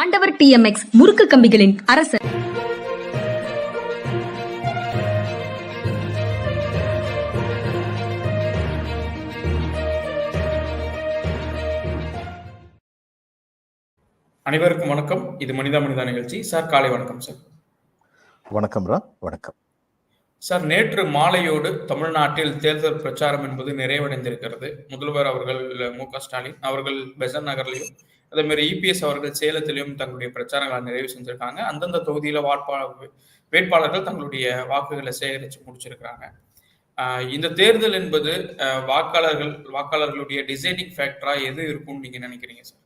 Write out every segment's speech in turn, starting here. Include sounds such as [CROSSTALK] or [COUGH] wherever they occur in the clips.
ஆண்டவர் டிஎம்எக்ஸ் முறுக்கு கம்பிகளின் அரசர். அனைவருக்கும் வணக்கம். இது மனிதா மனிதா நிகழ்ச்சி. சார் காலை வணக்கம் சார். வணக்கம் ரா வணக்கம். சார் நேற்று மாலையோடு தமிழ்நாட்டில் தேர்தல் பிரச்சாரம் என்பது நிறைவடைந்திருக்கிறது. முதல்வர் அவர்கள் மு க ஸ்டாலின் அவர்கள் பெசன் நகர்லையும் அதே மாதிரி இபிஎஸ் அவர்கள் சேலத்திலும் தங்களுடைய பிரச்சாரங்களை நிறைவு செஞ்சிருக்காங்க. அந்தந்த தொகுதியில வாட்பாளர் வேட்பாளர்கள் தங்களுடைய வாக்குகளை சேகரித்து முடிச்சிருக்கிறாங்க. இந்த தேர்தல் என்பது வாக்காளர்கள் வாக்காளர்களுடைய டிசைனிங் ஃபேக்டரா எது இருக்கும்னு நீங்க நினைக்கிறீங்க சார்?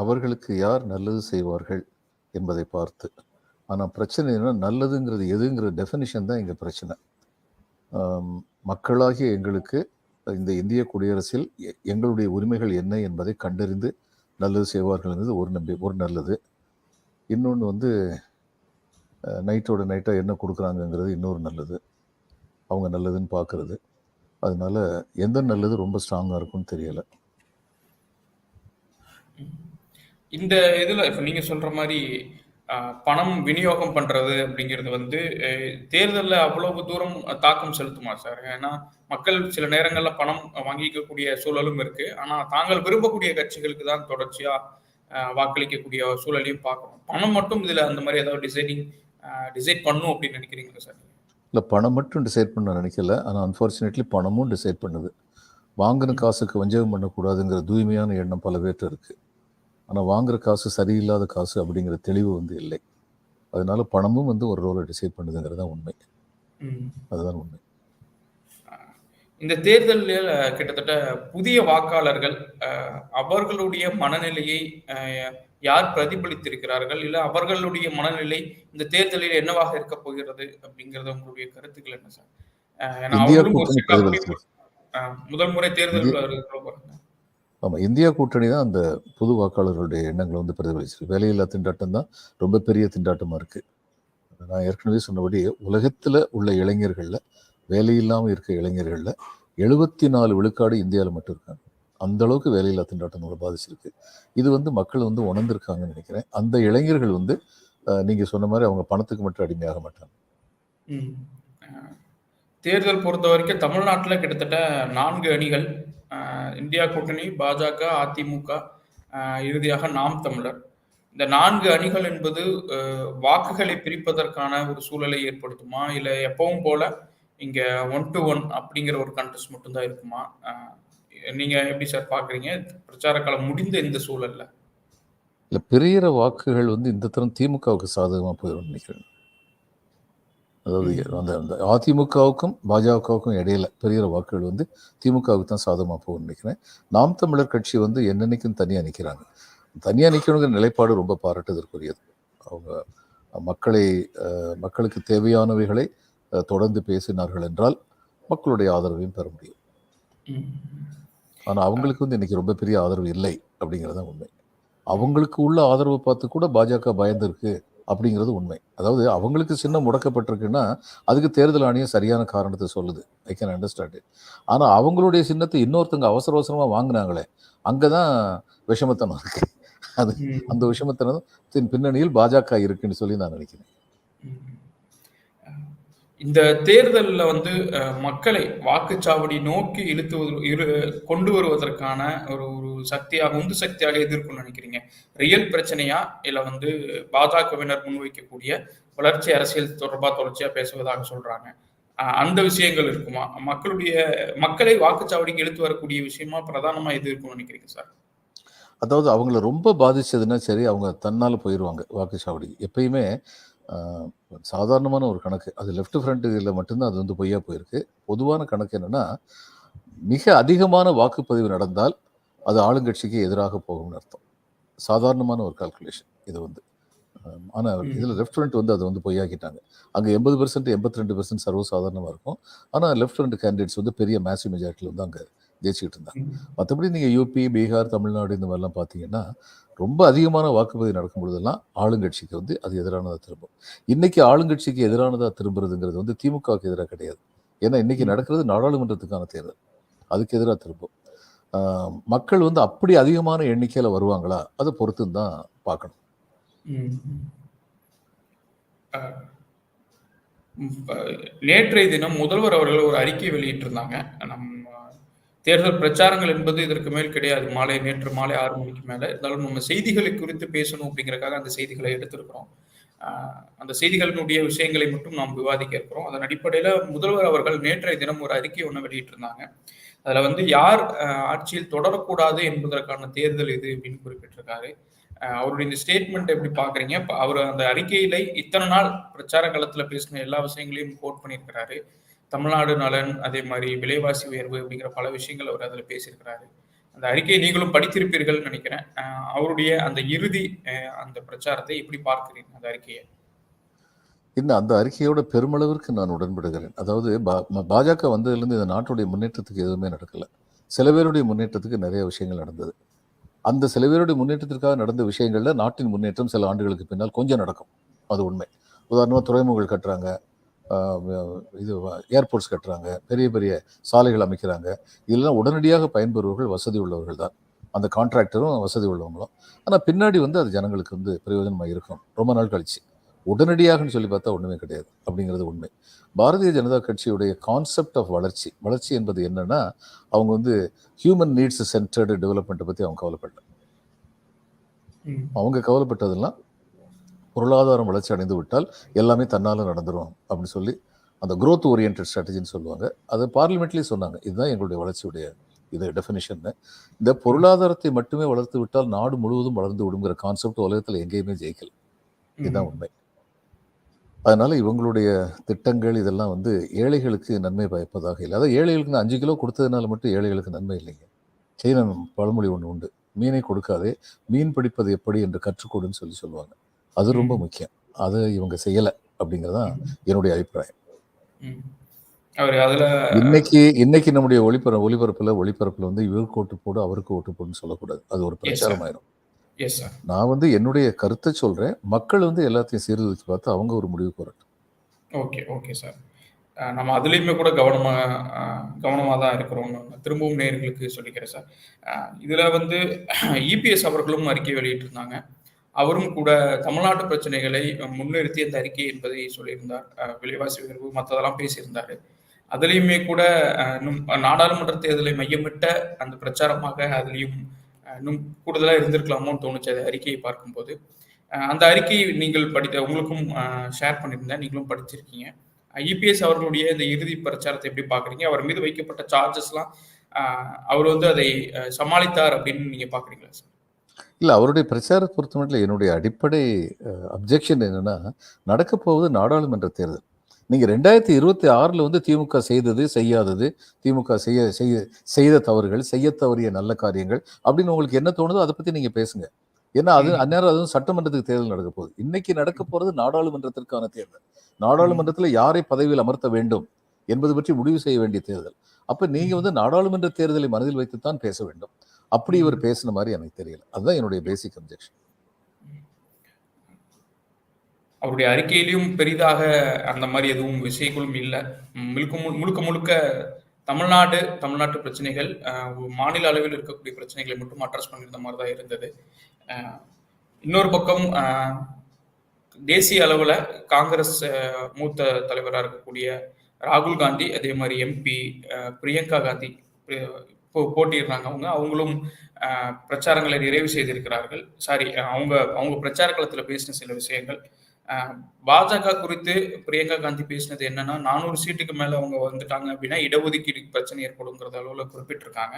அவர்களுக்கு யார் நல்லது செய்வார்கள் என்பதை பார்த்து. ஆனால் பிரச்சனை என்ன நல்லதுங்கிறது எதுங்கிற டெஃபினிஷன் தான் இங்கே பிரச்சனை. மக்களாகிய எங்களுக்கு இந்த இந்திய குடியரசில் எங்களுடைய உரிமைகள் என்ன என்பதை கண்டறிந்து நல்லது செய்வார்கள் என்பது ஒரு நம்பி ஒரு நல்லது. இன்னொன்று வந்து நைட்டோட நைட்டாக என்ன கொடுக்குறாங்கங்கிறது இன்னொரு நல்லது. அவங்க நல்லதுன்னு பார்க்குறது. அதனால் எந்த நல்லது ரொம்ப ஸ்ட்ராங்காக இருக்கும்னு தெரியலை. இந்த இதில் இப்போ நீங்கள் சொல்கிற மாதிரி பணம் விநியோகம் பண்றது அப்படிங்கிறது வந்து தேர்தல்ல அவ்வளவு தூரம் தாக்கம் செலுத்துமா சார்? ஏன்னா மக்கள் சில நேரங்கள்ல பணம் வாங்கிக்கக்கூடிய சூழலும் இருக்கு. ஆனா தாங்கள் விரும்பக்கூடிய கட்சிகளுக்கு தான் தொடர்ச்சியா வாக்களிக்கக்கூடிய சூழலையும் பார்க்கணும். பணம் மட்டும் இதுல அந்த மாதிரி ஏதாவது டிசைடிங் டிசைட் பண்ணும் அப்படின்னு நினைக்கிறீங்களா சார் இல்லை பணம் மட்டும் டிசைட் பண்ண நினைக்கல. ஆனால் அன்ஃபார்ச்சுனேட்லி பணமும் டிசைட் பண்ணுது. வாங்கின காசுக்கு வஞ்சகம் பண்ணக்கூடாதுங்கிற தூய்மையான எண்ணம் பல பேர்ட்ட இருக்கு. ஆனால் வாங்குற காசு சரியில்லாத காசு அப்படிங்கிற தெளிவு வந்து இல்லை. அதனால பணமும் வந்து ஒரு ரோலை டிசைட் பண்ணுதுங்கிறது தான் உண்மை. அதுதான் உண்மை. இந்த தேர்தலில் கிட்டத்தட்ட புதிய வாக்காளர்கள் அவர்களுடைய மனநிலையை யார் பிரதிபலித்திருக்கிறார்கள் இல்ல அவர்களுடைய மனநிலை இந்த தேர்தலில் என்னவாக இருக்க போகிறது அப்படிங்கறது உங்களுடைய கருத்துக்கள் என்ன சார்? முதல் முறை தேர்தல். ஆமாம் இந்தியா கூட்டணி தான் அந்த புது வாக்காளர்களுடைய எண்ணங்களை வந்து பிரதிபலிச்சிருக்கு. வேலையில்லா திண்டாட்டம் தான் ரொம்ப பெரிய திண்டாட்டமாக இருக்குது நான் ஏற்கனவே சொன்னபடி உலகத்தில் உள்ள இளைஞர்களில் வேலையில்லாமல் இருக்க இளைஞர்களில் எழுபத்தி நாலு விழுக்காடு இந்தியாவில் மட்டும் இருக்காங்க. அந்த அளவுக்கு வேலையில்லா திண்டாட்டம் நம்மளை பாதிச்சிருக்கு. இது வந்து மக்கள் வந்து உணர்ந்திருக்காங்கன்னு நினைக்கிறேன். அந்த இளைஞர்கள் வந்து நீங்கள் சொன்ன மாதிரி அவங்க பணத்துக்கு மட்டும் அடிமையாக மாட்டாங்க. தேர்தல் பொறுத்த வரைக்கும் தமிழ்நாட்டில் கிட்டத்தட்ட நான்கு அணிகள் இந்தியா கூட்டணி பாஜக அதிமுக இறுதியாக நாம் தமிழர். இந்த நான்கு அணிகள் என்பது வாக்குகளை பிரிப்பதற்கான ஒரு சூழலை ஏற்படுத்துமா? இல்ல எப்பவும் போல இங்க ஒன் டு ஒன் அப்படிங்கிற ஒரு கண்டெஸ்ட் மட்டும்தான் இருக்குமா? நீங்க எப்படி சார் பாக்குறீங்க பிரச்சார காலம் முடிந்த இந்த சூழல்ல. இல்லை பெரிய வாக்குகள் வந்து இந்த தரம் திமுகவுக்கு சாதகமாக போயிடும் நினைக்கிறேன். அதாவது அந்த அந்த அதிமுகவுக்கும் பாஜகவுக்கும் இடையில பெரிய வாக்குகள் வந்து திமுகவுக்கு தான் சாதகமாக போகும்னு நினைக்கிறேன். நாம் தமிழர் கட்சி வந்து என்னென்னைக்கும் தனியாக நிற்கிறாங்க தனியாக நிற்கணுங்கிற நிலைப்பாடு ரொம்ப பாராட்டுதற்குரியது. அவங்க மக்களை மக்களுக்கு தேவையானவைகளை தொடர்ந்து பேசினார்கள் என்றால் மக்களுடைய ஆதரவையும் பெற முடியும். ஆனால் அவங்களுக்கு வந்து இன்னைக்கு ரொம்ப பெரிய ஆதரவு இல்லை அப்படிங்கிறது தான் உண்மை. அவங்களுக்கு உள்ள ஆதரவு பார்த்து கூட பாஜக பயந்துருக்கு. அப்படிங்கிறது உண்மை. அதாவது அவங்களுக்கு சின்னம் முடக்கப்பட்டிருக்குன்னா அதுக்கு தேர்தல் ஆணையம் சரியான காரணத்தை சொல்லுது. ஐ கேன் அண்டர்ஸ்டாண்ட் ஆனால் அவங்களுடைய சின்னத்தை இன்னொருத்தங்க அவசர அவசரமாக வாங்கினாங்களே அங்கே தான் விஷமத்தனம் இருக்கு. அது. அந்த விஷமத்தனத்தின் பின்னணியில் பாஜக இருக்குன்னு சொல்லி நான் நினைக்கிறேன். இந்த தேர்தலில் வந்து மக்களை வாக்குச்சாவடி நோக்கி இழுத்துவது இரு கொண்டு வருவதற்கான ஒரு ஒரு சக்தியாக உந்து சக்தியாக எதிர்க்கும் நினைக்கிறீங்க? ரியல் பிரச்சனையா? இல்லை வந்து பாஜகவினர் முன்வைக்கக்கூடிய வளர்ச்சி அரசியல் தொடர்பாக தொடர்ச்சியாக பேசுவதாக சொல்றாங்க. அந்த விஷயங்கள் இருக்குமா? மக்களுடைய மக்களை வாக்குச்சாவடிக்கு இழுத்து வரக்கூடிய விஷயமா பிரதானமா எது இருக்கும்னு நினைக்கிறீங்க சார்? அதாவது அவங்கள ரொம்ப பாதிச்சதுன்னா சரி அவங்க தன்னால் போயிடுவாங்க வாக்குச்சாவடி. எப்பயுமே சாதாரணமான ஒரு கணக்கு. அது லெஃப்ட் ஃப்ரண்ட் இதில் மட்டும்தான் அது வந்து பொய்யா போயிருக்கு. பொதுவான கணக்கு என்னன்னா மிக அதிகமான வாக்குப்பதிவு நடந்தால் அது ஆளுங்கட்சிக்கு எதிராக போகும்னு அர்த்தம். சாதாரணமான ஒரு கால்குலேஷன் இது வந்து. ஆனால். இதில் லெஃப்ட் ஃப்ரண்ட் வந்து அதை வந்து பொய்யாக்கிட்டாங்க. அங்கே எண்பது பெர்சன்ட் எண்பத்தி ரெண்டு பெர்சன்ட் சர்வசாதாரணமாக இருக்கும். ஆனால் லெஃப்ட் ஃப்ரண்ட் கேண்டிடேட்ஸ் வந்து பெரிய மேசிவ் மெஜாரிட்டியில் வந்து அங்கே ஜெயிச்சுக்கிட்டு இருந்தாங்க. மற்றபடி நீங்கள் யூபி பீகார் தமிழ்நாடு இந்த மாதிரிலாம் பார்த்தீங்கன்னா ரொம்ப அதிகமான வாக்குப்பதிவு நடக்கும் பொழுதெல்லாம் ஆளுங்கட்சிக்கு வந்து அது எதிரானதாக திரும்பும். இன்னைக்கு ஆளுங்கட்சிக்கு எதிரானதாக திரும்புறதுங்கிறது வந்து திமுகவுக்கு எதிராக கிடையாது. ஏன்னா இன்னைக்கு ம். நடக்கிறது நாடாளுமன்றத்துக்கான தேர்தல். அதுக்கு எதிராக திரும்பும். மக்கள் வந்து அப்படி அதிகமான எண்ணிக்கையில் வருவாங்களா? அதை பொறுத்து தான் பார்க்கணும். நேற்றைய தினம் முதல்வர் அவர்கள் ஒரு அறிக்கை வெளியிட்டிருந்தாங்க. நம்ம தேர்தல் பிரச்சாரங்கள் என்பது இதற்கு மேல் கிடையாது. மாலை நேற்று மாலை ஆறு மணிக்கு மேல. இருந்தாலும் நம்ம செய்திகளை குறித்து பேசணும் அப்படிங்கறக்காக அந்த செய்திகளை எடுத்திருக்கிறோம். அந்த செய்திகளினுடைய விஷயங்களை மட்டும் நாம் விவாதிக்க இருக்கிறோம். அதன் அடிப்படையில முதல்வர் அவர்கள் நேற்றைய தினம் ஒரு அறிக்கை ஒன்று வெளியிட்டிருந்தாங்க. அதுல வந்து யார் ஆட்சியில் தொடரக்கூடாது என்பதற்கான தேர்தல் இது அப்படின்னு குறிப்பிட்டிருக்காரு. அவருடைய இந்த ஸ்டேட்மெண்ட் எப்படி பாக்குறீங்க? அவர் அந்த அறிக்கையில இத்தனை நாள் பிரச்சார காலத்துல பேசின எல்லா விஷயங்களையும் கோட் பண்ணியிருக்கிறாரு. தமிழ்நாடு நலன் அதே மாதிரி விலைவாசி உயர்வு அப்படிங்கிற பல விஷயங்கள் அவர் அதில் பேசியிருக்கிறாரு. அந்த அறிக்கையை நீங்களும் படித்திருப்பீர்கள் நினைக்கிறேன். அவருடைய அந்த இறுதி அந்த பிரச்சாரத்தை எப்படி பார்க்கிறீங்க அந்த அறிக்கையை? இன்னும் அந்த அறிக்கையோட பெருமளவிற்கு நான் உடன்படுகிறேன். அதாவது பா- பாஜக வந்ததுலேருந்து இந்த நாட்டுடைய முன்னேற்றத்துக்கு எதுவுமே நடக்கலை. சில பேருடைய முன்னேற்றத்துக்கு நிறைய விஷயங்கள் நடந்தது. அந்த சில பேருடைய முன்னேற்றத்திற்காக நடந்த விஷயங்களில் நாட்டின் முன்னேற்றம் சில ஆண்டுகளுக்கு பின்னால் கொஞ்சம் நடக்கும். அது உண்மை. உதாரணமாக துறைமுகங்கள் கட்டுறாங்க. இது ஏர்போர்ட்ஸ் கட்டுறாங்க பெரிய பெரிய சாலைகள் அமைக்கிறாங்க. இதெல்லாம் உடனடியாக பயன்பெறுவர்கள் வசதி உள்ளவர்கள் தான். அந்த கான்ட்ராக்டரும் வசதி உள்ளவங்களும். ஆனால் பின்னாடி வந்து அது ஜனங்களுக்கு வந்து பிரயோஜனமாக இருக்கும். ரொம்ப நாள் கழிச்சு. உடனடியாகன்னு சொல்லி பார்த்தா ஒன்றுமே கிடையாது. அப்படிங்கிறது உண்மை. பாரதிய ஜனதா கட்சியுடைய கான்செப்ட் ஆஃப் வளர்ச்சி. வளர்ச்சி என்பது என்னன்னா அவங்க வந்து ஹியூமன் நீட்ஸ் சென்டர்டு டெவலப்மெண்ட்டை பற்றி அவங்க கவலைப்படல. ம். அவங்க கவலைப்பட்டதெல்லாம் பொருளாதாரம் வளர்ச்சி அடைந்து விட்டால் எல்லாமே தன்னால் நடந்துரும் அப்படின்னு சொல்லி அந்த growth oriented ஸ்ட்ராட்டஜின்னு சொல்லுவாங்க. அதை பார்லிமெண்ட்லேயும் சொன்னாங்க. இதுதான் எங்களுடைய வளர்ச்சியுடைய இது டெஃபினிஷன் இந்த பொருளாதாரத்தை மட்டுமே வளர்த்து விட்டால் நாடு முழுவதும் வளர்ந்து விடுங்கிற கான்செப்ட் உலகத்தில் எங்கேயுமே ஜெயிக்கல. இதுதான் உண்மை. அதனால இவங்களுடைய திட்டங்கள் இதெல்லாம் வந்து ஏழைகளுக்கு நன்மை பயப்பதாக இல்லை. அதாவது ஏழைகளுக்கு நான் அஞ்சு கிலோ கொடுத்ததுனால மட்டும் ஏழைகளுக்கு நன்மை இல்லைங்க. சீன பழமொழி ஒன்று உண்டு. மீனை கொடுக்காதே மீன் பிடிப்பது எப்படி என்று கற்றுக்கொடுன்னு சொல்லி சொல்லுவாங்க. அது ரொம்ப. முக்கியம். அதை இவங்க செய்யலை அப்படிங்கிறதான் என்னுடைய அபிப்பிராயம். இன்னைக்கு இன்னைக்கு நம்முடைய ஒளிபர ஒளிபரப்புல ஒளிபரப்புல வந்து இவருக்கு ஓட்டு போடு அவருக்கு ஓட்டு போடுன்னு சொல்லக்கூடாது. அது ஒரு. பிரச்சாரம் ஆயிரும் நான் வந்து என்னுடைய கருத்தை சொல்றேன். மக்கள் வந்து எல்லாத்தையும் சீர்தூக்கி பார்த்து அவங்க ஒரு முடிவுக்கு வரட்டும். ஓகே ஓகே சார் நம்ம அதுலேயுமே கூட கவனமாக கவனமாக தான் இருக்கிறோம் திரும்பவும் நேயர்களுக்கு சொல்லிக்கிறேன் சார் இதுல வந்து [CLEARS THROAT] இபிஎஸ் அவர்களும் அறிக்கை வெளியிட்டிருந்தாங்க. அவரும் கூட தமிழ்நாட்டு பிரச்சனைகளை முன்னிறுத்தி அந்த அறிக்கை என்பதை சொல்லியிருந்தார். விலைவாசி உயர்வு மற்றதெல்லாம் பேசியிருந்தாரு. அதுலேயுமே கூட இன்னும் நாடாளுமன்ற தேர்தலை மையமிட்ட அந்த பிரச்சாரமாக அதுலேயும் இன்னும் கூடுதலாக இருந்திருக்கலாமோன்னு தோணுச்சு அது அறிக்கையை பார்க்கும்போது. அந்த அறிக்கையை நீங்கள் படித்த உங்களுக்கும் ஷேர் பண்ணியிருந்தேன். நீங்களும் படிச்சிருக்கீங்க. இபிஎஸ் அவர்களுடைய இந்த இறுதி பிரச்சாரத்தை எப்படி பார்க்குறீங்க? அவர் மீது வைக்கப்பட்ட சார்ஜஸ்லாம் அவர் வந்து அதை சமாளித்தார் அப்படின்னு நீங்கள் பார்க்குறீங்களா சார்? இல்லை அவருடைய பிரச்சாரத்தை பொறுத்த மட்டும் என்னுடைய அடிப்படை அப்ஜெக்ஷன் என்னன்னா நடக்க போவது நாடாளுமன்ற தேர்தல். நீங்க ரெண்டாயிரத்தி இருபத்தி ஆறுல வந்து திமுக செய்தது செய்யாதது திமுக செய்ய செய்ய செய்த தவறுகள் செய்ய தவறிய நல்ல காரியங்கள் அப்படின்னு உங்களுக்கு என்ன தோணுதோ அதை பத்தி நீங்க பேசுங்க. ஏன்னா அது. அந்நேரம் அதுவும் சட்டமன்றத்துக்கு தேர்தல் நடக்க போகுது. இன்னைக்கு நடக்க போறது நாடாளுமன்றத்திற்கான தேர்தல். நாடாளுமன்றத்துல யாரை பதவியில் அமர்த்த வேண்டும் என்பது பற்றி முடிவு செய்ய வேண்டிய தேர்தல். அப்ப நீங்க வந்து நாடாளுமன்ற தேர்தலை மனதில் வைத்துத்தான் பேச வேண்டும். அப்படி இவர் பேசின மாதிரி எனக்கு தெரியல. அதுதான் என்னுடைய பேசிக் அப்ஜெக்ஷன் அவருடைய அறிக்கையிலும் பெரிதாக அந்த மாதிரி எதுவும் விஷயங்களும் இல்லை. முழுக்க முழுக்க முழுக்க தமிழ்நாடு தமிழ்நாட்டு பிரச்சனைகள் மாநில அளவில் இருக்கக்கூடிய பிரச்சனைகளை மட்டும் அட்ரஸ் பண்ணியிருந்த மாதிரி தான் இருந்தது இன்னொரு பக்கம் தேசிய அளவில் காங்கிரஸ் மூத்த தலைவராக இருக்கக்கூடிய ராகுல் காந்தி அதே மாதிரி எம்பி பிரியங்கா காந்தி போட்டியிடுறாங்க. அவங்க அவங்களும் பிரச்சாரங்களை நிறைவு செய்திருக்கிறார்கள். சாரி அவங்க அவங்க பிரச்சார களத்தில் பேசின சில விஷயங்கள். பாஜக குறித்து பிரியங்கா காந்தி பேசினது என்னன்னா நானூறு சீட்டுக்கு மேல அவங்க வந்துட்டாங்க அப்படின்னா இடஒதுக்கீடு பிரச்சனை ஏற்படுங்கிறத அளவுல குறிப்பிட்டிருக்காங்க.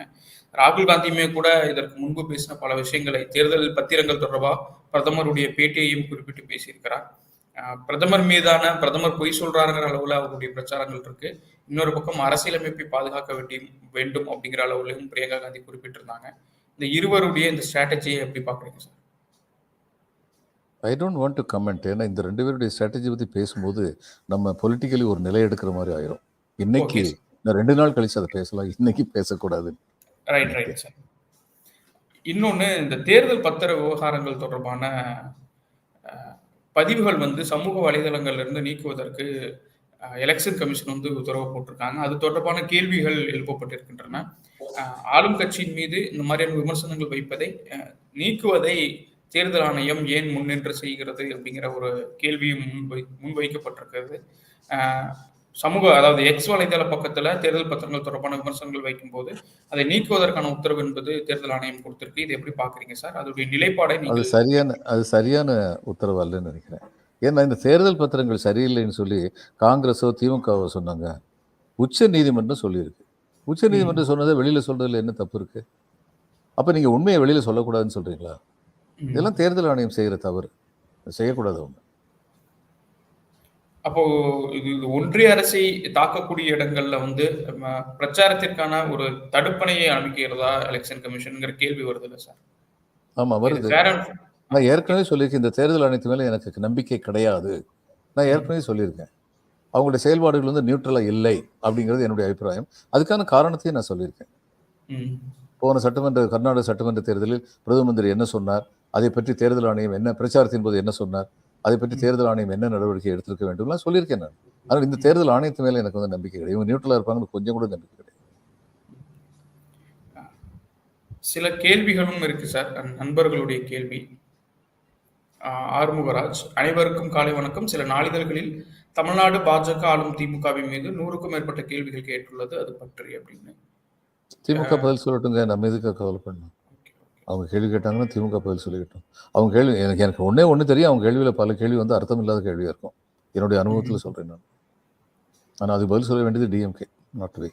ராகுல் காந்தியுமே கூட இதற்கு முன்பு பேசின பல விஷயங்களை தேர்தல் பத்திரங்கள் தொடர்பா பிரதமருடைய பேட்டியையும் குறிப்பிட்டு பேசியிருக்கிறார். பிரதமர் மீதான பிரதமர் பொய் சொல்றாருங்கிற அளவுல அவருடைய பிரச்சாரங்கள் இருக்கு. இன்னொரு பக்கம் அரசியலமைப்பை பாதுகாக்க வேண்டிய வேண்டும் அப்படிங்கிற அளவுலையும் பிரியங்கா காந்தி குறிப்பிட்டிருந்தாங்க. இந்த இருவருடைய இந்த ஸ்ட்ராட்டஜியை எப்படி பாக்குறீங்க sir I don't want to comment ஏன்னா இந்த ரெண்டு பேருடைய ஸ்ட்ராட்டஜி பற்றி பேசும்போது நம்ம பொலிட்டிக்கலி ஒரு நிலை எடுக்கிற மாதிரி ஆயிரும். இன்னைக்கு நான் ரெண்டு நாள் கழிச்சு அதை பேசலாம். இன்னைக்கு பேசக்கூடாது. ரைட் ரைட் சார் இன்னொன்று இந்த தேர்தல் பத்திர விவகாரங்கள் தொடர்பான பதிவுகள் வந்து சமூக வலைதளங்கள்ல இருந்து நீக்குவதற்கு எலெக்ஷன் கமிஷன் வந்து உத்தரவு போட்டிருக்காங்க. அது தொடர்பான கேள்விகள் எழுப்பப்பட்டிருக்கின்றன. ஆளும் கட்சியின் மீது இந்த மாதிரியான விமர்சனங்கள் வைப்பதை நீக்குவதை தேர்தல் ஆணையம் ஏன் முன்னின்று செய்கிறது அப்படிங்கிற ஒரு கேள்வியும் முன்வை முன்வைக்கப்பட்டிருக்கிறது. சமூக அதாவது எக்ஸ் வலைதள பக்கத்துல தேர்தல் பத்திரங்கள் தொடர்பான விமர்சனங்கள் வைக்கும்போது அதை நீக்குவதற்கான உத்தரவு என்பது தேர்தல் ஆணையம் கொடுத்திருக்கு. இது எப்படி பாக்குறீங்க சார்? அதோடைய நிலைப்பாடை அது சரியான அது சரியான உத்தரவு அல்லன்னு நினைக்கிறேன். ஏன்னா இந்த தேர்தல் பத்திரங்கள் சரியில்லைன்னு சொல்லி காங்கிரஸோ திமுகவோ சொன்னாங்க. உச்ச நீதிமன்றம் சொல்லியிருக்கு. உச்ச நீதிமன்றம் சொன்னதை வெளியில சொல்றதுல என்ன தப்பு இருக்கு? அப்ப நீங்க உண்மையை வெளியில சொல்லக்கூடாதுன்னு சொல்றீங்களா. இதெல்லாம் தேர்தல் ஆணையம் செய்யற தவறு. செய்யக்கூடாது அவங்க. அப்போ இது ஒன்றிய அரசை தாக்கக்கூடிய இடங்கள்ல வந்து பிரச்சாரத்திற்கான ஒரு தடுப்பணையை அமைக்கிறதா எலெக்ஷன் கமிஷன்ங்கிற கேள்வி வருது இல்ல சார்? ஆமா வருது. நான் ஏற்கனவே சொல்லியிருக்கேன் இந்த தேர்தல் ஆணையத்து மேல எனக்கு நம்பிக்கை கிடையாது. நான் ஏற்கனவே சொல்லியிருக்கேன். அவங்களுடைய செயல்பாடுகள் வந்து நியூட்ரலா இல்லை அப்படிங்கிறது என்னுடைய அபிப்பிராயம். அதுக்கான காரணத்தையும் நான் சொல்லியிருக்கேன். போன சட்டமன்ற கர்நாடக சட்டமன்ற தேர்தலில் பிரதம மந்திரி என்ன சொன்னார்? அதை பற்றி தேர்தல் ஆணையம் என்ன பிரச்சாரத்தின் போது என்ன சொன்னார்? அதை பற்றி தேர்தல் ஆணையம் என்ன நடவடிக்கை எடுத்திருக்க வேண்டும்லாம் சொல்லியிருக்கேன் நான். ஆனால் இந்த தேர்தல் ஆணையத்து மேல எனக்கு வந்து நம்பிக்கை கிடையாது. இவங்க நியூட்ரலா இருப்பாங்கன்னு கொஞ்சம் கூட நம்பிக்கை கிடையாது. சில கேள்விகளும் இருக்கு சார். நண்- நண்பர்களுடைய கேள்வி. ஆறுமுகராஜ். அனைவருக்கும் காலை வணக்கம். சில நாளிதழ்களில் தமிழ்நாடு பாஜக ஆளும் திமுகவின் மீது நூறுக்கும் மேற்பட்ட கேள்விகள் கேட்டுள்ளது. அது பற்றி அப்படின்னு. திமுக பதில் சொல்லட்டுங்க. நம்ம எதுக்கு கவலை பண்ணணும் அவங்க கேள்வி கேட்டாங்கன்னா திமுக பதில் சொல்லிக்கிட்டோம். அவங்க கேள்வி எனக்கு எனக்கு ஒண்ணே ஒண்ணு தெரியும். அவங்க கேள்வியில பல கேள்வி வந்து அர்த்தம் இல்லாத கேள்வியா இருக்கும். என்னுடைய அனுபவத்துல சொல்றேன் நான். ஆனா அது பதில் சொல்ல வேண்டியது டிஎம்கே நாட் வே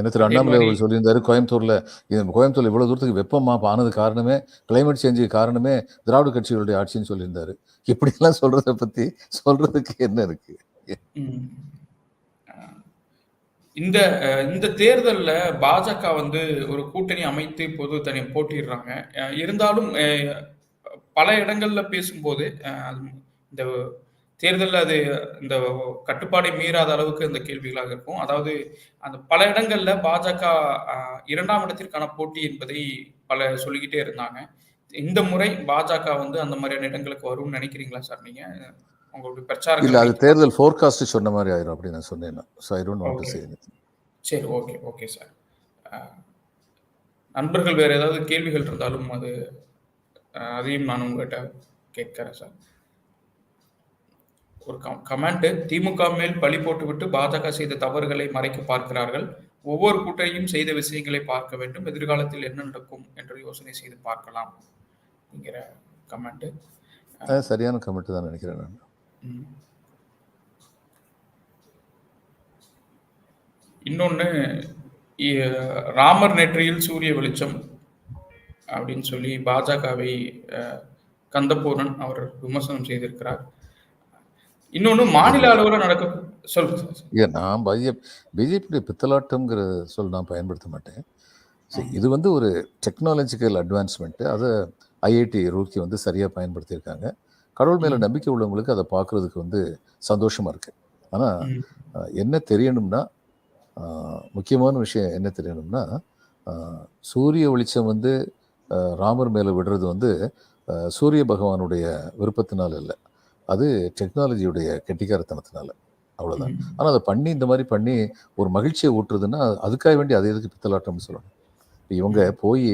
என்ன திரு அண்ணாமலை அவர்கள் சொல்லியிருந்தாரு கோயம்புத்தூர்ல. இது கோயம்புத்தூர்ல இவ்வளவு தூரத்துக்கு வெப்பமா ஆனது காரணமே கிளைமேட் சேஞ்சு காரணமே திராவிட கட்சிகளுடைய ஆட்சின்னு சொல்லியிருந்தாரு. இப்படி எல்லாம் சொல்றதை பத்தி சொல்றதுக்கு என்ன இருக்கு? இந்த இந்த தேர்தல்ல பாஜக வந்து ஒரு கூட்டணி அமைத்து பொது தனி போட்டிடுறாங்க இருந்தாலும் பல இடங்கள்ல பேசும்போது இந்த தேர்தல்ல அது இந்த கட்டுப்பாடை மீறாத அளவுக்கு இந்த கேள்விகளாக இருக்கும். அதாவது அந்த பல இடங்கள்ல பாஜக இரண்டாம் இடத்திற்கான போட்டி என்பதை பல சொல்லிக்கிட்டே இருந்தாங்க. இந்த முறை பாஜக வந்து அந்த மாதிரியான இடங்களுக்கு வரும்னு நினைக்கிறீங்களா சார் நீங்க? உங்களுடைய இல்ல பிரச்சாரங்கள் அது தேர்தல் ஃபோர்காஸ்ட் சொன்ன மாதிரி ஆயிரும் அப்படின்னு நான் சொன்னேன் so I don't want to Okay. Say சரி ஓகே ஓகே சார் நண்பர்கள் வேற ஏதாவது கேள்விகள் இருந்தாலும் அது அதையும் நான் உங்கள்கிட்ட கேட்கிறேன் சார் ஒரு கமெண்ட் திமுக மேல் பழி போட்டுவிட்டு பாஜக செய்த தவறுகளை மறைக்க பார்க்கிறார்கள். ஒவ்வொரு கூட்டணியும் செய்த விஷயங்களை பார்க்க வேண்டும். எதிர்காலத்தில் என்ன நடக்கும் என்று யோசனை செய்து பார்க்கலாம் அப்படிங்கிற கமெண்ட் சரியான கமெண்ட் தான் நினைக்கிறேன் நான். இன்னொன்று ராமர் நெற்றியில் சூரிய வெளிச்சம் அப்படின்னு சொல்லி பாஜகவை கந்தபூரன் அவர் விமர்சனம் செய்திருக்கிறார். இன்னொன்று மாநில அளவில் நடக்க சொல்லுங்க நான் பிஜேபி பிஜேபியுடைய பித்தலாட்டம்ங்கிற சொல் நான் பயன்படுத்த மாட்டேன். சரி இது வந்து ஒரு டெக்னாலஜிக்கல் அட்வான்ஸ்மெண்ட்டு அதை ஐஐடி ரூர்க்கி வந்து சரியாக பயன்படுத்தியிருக்காங்க. கடவுள் மேலே. நம்பிக்கை உள்ளவங்களுக்கு அதை பார்க்குறதுக்கு வந்து சந்தோஷமாக இருக்குது ஆனால். என்ன தெரியணும்னா முக்கியமான விஷயம் என்ன தெரியணும்னா சூரிய வெளிச்சம் வந்து ராமர் மேலே விடுறது வந்து சூரிய பகவானுடைய விருப்பத்தினால இல்லை அது டெக்னாலஜியுடைய கெட்டிக்காரத்தனத்தினால அவ்வளோதான். ஆனால் அதை பண்ணி இந்த மாதிரி பண்ணி ஒரு மகிழ்ச்சியை ஊட்டுறதுன்னா அதுக்காக வேண்டி அது எதுக்கு பித்தலாட்டம்னு சொல்லணும் இப்ப இவங்க போய்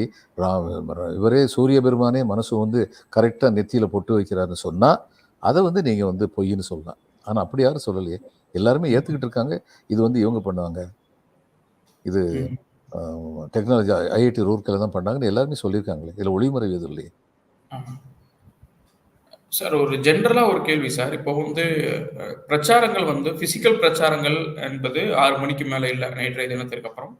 இவரே சூரிய பெருமானே மனசு வந்து கரெக்டாக நெத்தியில் பொட்டு வைக்கிறாருன்னு சொன்னால் அதை வந்து நீங்கள் வந்து பொய்ன்னு சொல்லலாம் ஆனால் அப்படி யாரும் சொல்லலையே எல்லாருமே ஏற்றுக்கிட்டு இருக்காங்க இது வந்து இவங்க பண்ணுவாங்க இது. டெக்னாலஜி ஐஐடி ரூர்க்கில் தான் பண்ணாங்கன்னு எல்லாருமே சொல்லியிருக்காங்களே இதில் ஒளிமறைவு எதுவும் இல்லையே. சார் ஒரு ஜென்ரலா ஒரு கேள்வி சார். இப்போ வந்து பிரச்சாரங்கள் வந்து பிசிக்கல் பிரச்சாரங்கள் என்பது ஆறு மணிக்கு மேல இல்ல. நேற்றைய தினத்திற்கு அப்புறம்.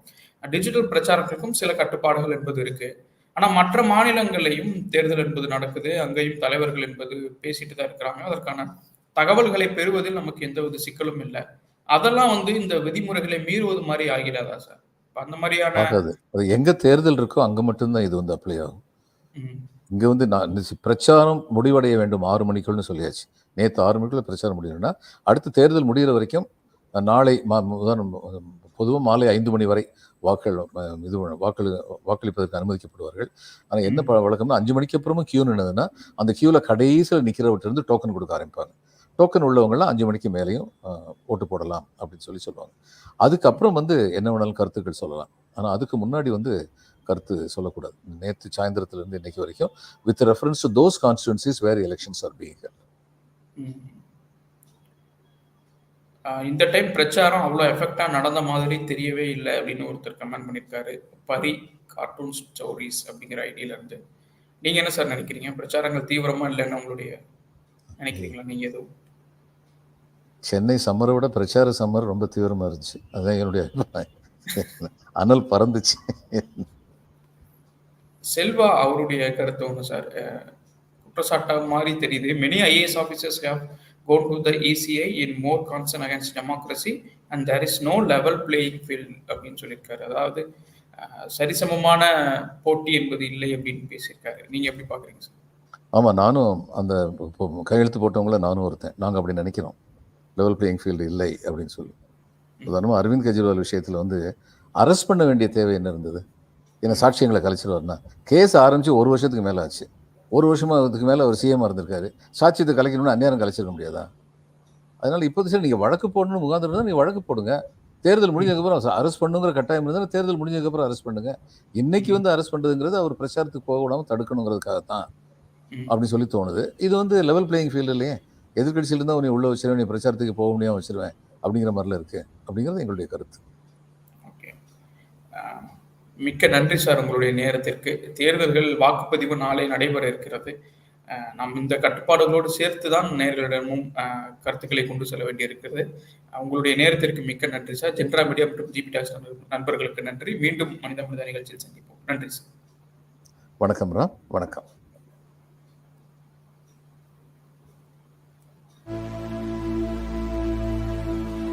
டிஜிட்டல் பிரச்சாரத்திற்கும் சில கட்டுப்பாடுகள் என்பது இருக்கு. ஆனா மற்ற மாநிலங்களையும் தேர்தல் என்பது நடக்குது. அங்கேயும் தலைவர்கள் என்பது பேசிட்டு தான் இருக்கிறாங்க. அதற்கான தகவல்களை பெறுவதில் நமக்கு எந்தவித சிக்கலும் இல்லை. அதெல்லாம் வந்து இந்த விதிமுறைகளை மீறுவது மாதிரி ஆகிடாதா சார்? அந்த மாதிரியான அது எங்கே தேர்தல் இருக்கோ அங்கே மட்டும்தான் இது வந்து அப்ளை ஆகும். இங்கே வந்து நான் பிரச்சாரம் முடிவடைய வேண்டும் ஆறு மணிக்குள்னு சொல்லியாச்சு. நேற்று ஆறு மணிக்குள்ள பிரச்சாரம் முடியணும்னா அடுத்த தேர்தல் முடிகிற வரைக்கும் நாளை மா பொதுவாக மாலை ஐந்து மணி வரை வாக்கள் இது வாக்களி வாக்களிப்பதற்கு அனுமதிக்கப்படுவார்கள். ஆனால் என்ன வழக்கம்னா அஞ்சு மணிக்கு அப்புறமும் கியூ நின்னதுன்னா அந்த கியூவில் கடைசியில் நிற்கிறவர்கிட்ட இருந்து டோக்கன் கொடுக்க ஆரம்பிப்பாங்க. டோக்கன் உள்ளவங்கள்லாம் அஞ்சு மணிக்கு மேலேயும் ஓட்டு போடலாம் அப்படின்னு சொல்லி சொல்லுவாங்க. அதுக்கப்புறம் வந்து என்ன வேணாலும் கருத்துக்கள் சொல்லலாம். ஆனால் அதுக்கு முன்னாடி வந்து கருத்து சொல்லக்கூடாது. நேற்று சாயந்தரத்துலேருந்து இன்னைக்கு வரைக்கும் with reference to those constituencies where elections are being இந்த டைம் பிரச்சாரம் அவ்வளோ எஃபெக்டாக நடந்த மாதிரி தெரியவே இல்லை அப்படின்னு ஒருத்தர் கமெண்ட் பண்ணியிருக்காரு. பரி கார்ட்டூன் ஸ்டோரிஸ் அப்படிங்கிற ஐடியில இருந்து. நீங்க என்ன சார் நினைக்கிறீங்க? பிரச்சாரங்கள் தீவிரமா இல்லைன்னு உங்களுடைய நினைக்கிறீங்களா? நீங்க எதுவும்? சென்னை சம்மரை விட பிரச்சார சம்மர் ரொம்ப தீவிரமாக இருந்துச்சு. அதான் என்னுடைய அபிப்பிராயம். அனல் பறந்துச்சு. செல்வா அவருடைய கருத்து ஒன்று சார் அஹ் குற்றச்சாட்டா மாதிரி தெரியுது. Many IAS officers have gone to the ECI in more concern against democracy and there is no level playing field அப்படின்னு சொல்லியிருக்காரு. அதாவது சரிசமமான போட்டி என்பது இல்லை அப்படின்னு பேசியிருக்காரு. நீங்க எப்படி பாக்குறீங்க சார் ஆமாம் நானும் அந்த கையெழுத்து போட்டவங்கள நானும் ஒருத்தன். நாங்கள் அப்படி நினைக்கிறோம். லெவல் பிளேயிங் ஃபீல்டு இல்லை அப்படின்னு சொல்லி. உதாரணமாக அரவிந்த் கெஜ்ரிவால் விஷயத்தில் வந்து அரெஸ்ட் பண்ண வேண்டிய தேவை என்ன இருந்தது? என்ன சாட்சியங்களை கலைச்சிருவார்னா கேஸ் ஆரம்பித்து ஒரு வருஷத்துக்கு மேலே ஆச்சு. ஒரு வருஷமாக அதுக்கு மேலே அவர் சிஎம் இருந்திருக்காரு. சாட்சியத்தை கலைக்கணும்னு அந்நேரம் கலைச்சிருக்க முடியாதா? அதனால் இப்போது சரி நீங்கள் வழக்கு போடணும்னு முகாந்திரம் இருந்தால் நீங்கள் வழக்கு போடுங்க. தேர்தல் முடிஞ்சதுக்கப்புறம் அரெஸ்ட் பண்ணுங்கிற கட்டாயம் இருந்தால் தேர்தல் முடிஞ்சதுக்கப்புறம் அரெஸ்ட் பண்ணுங்க. இன்னைக்கு வந்து அரெஸ்ட் பண்ணுறதுங்கிறது அவர் பிரச்சாரத்துக்கு போக விடாமல் தடுக்கணுங்கிறதுக்காக தான் ம். அப்படி சொல்லி தோணுது. இது வந்து லெவல் பிளேயிங் ஃபீல்டு இல்லையே. எதிர்கட்சியில இருந்தால் உன்னை உள்ள வச்சிருவேன் நீ பிரச்சாரத்துக்கு போக முடியாமல் வச்சிருவேன் அப்படிங்கிற மாதிரில இருக்கு அப்படிங்கிறது எங்களுடைய கருத்து. ஓகே. மிக்க நன்றி சார் உங்களுடைய நேரத்திற்கு. தேர்தல்கள் வாக்குப்பதிவு நாளை நடைபெற இருக்கிறது. நாம் இந்த கட்டுப்பாடுகளோடு சேர்த்து தான் நேர்களிடமும் கருத்துக்களை கொண்டு செல்ல வேண்டியிருக்கிறது. உங்களுடைய நேரத்திற்கு மிக்க நன்றி சார். ஜென்ரா மீடியா மற்றும் ஜிபி டாக்ஸ் நண்பர்களுக்கு நன்றி. மீண்டும் மனித மனித நிகழ்ச்சியில் சந்திப்போம். நன்றி சார். வணக்கம் ராம். வணக்கம்.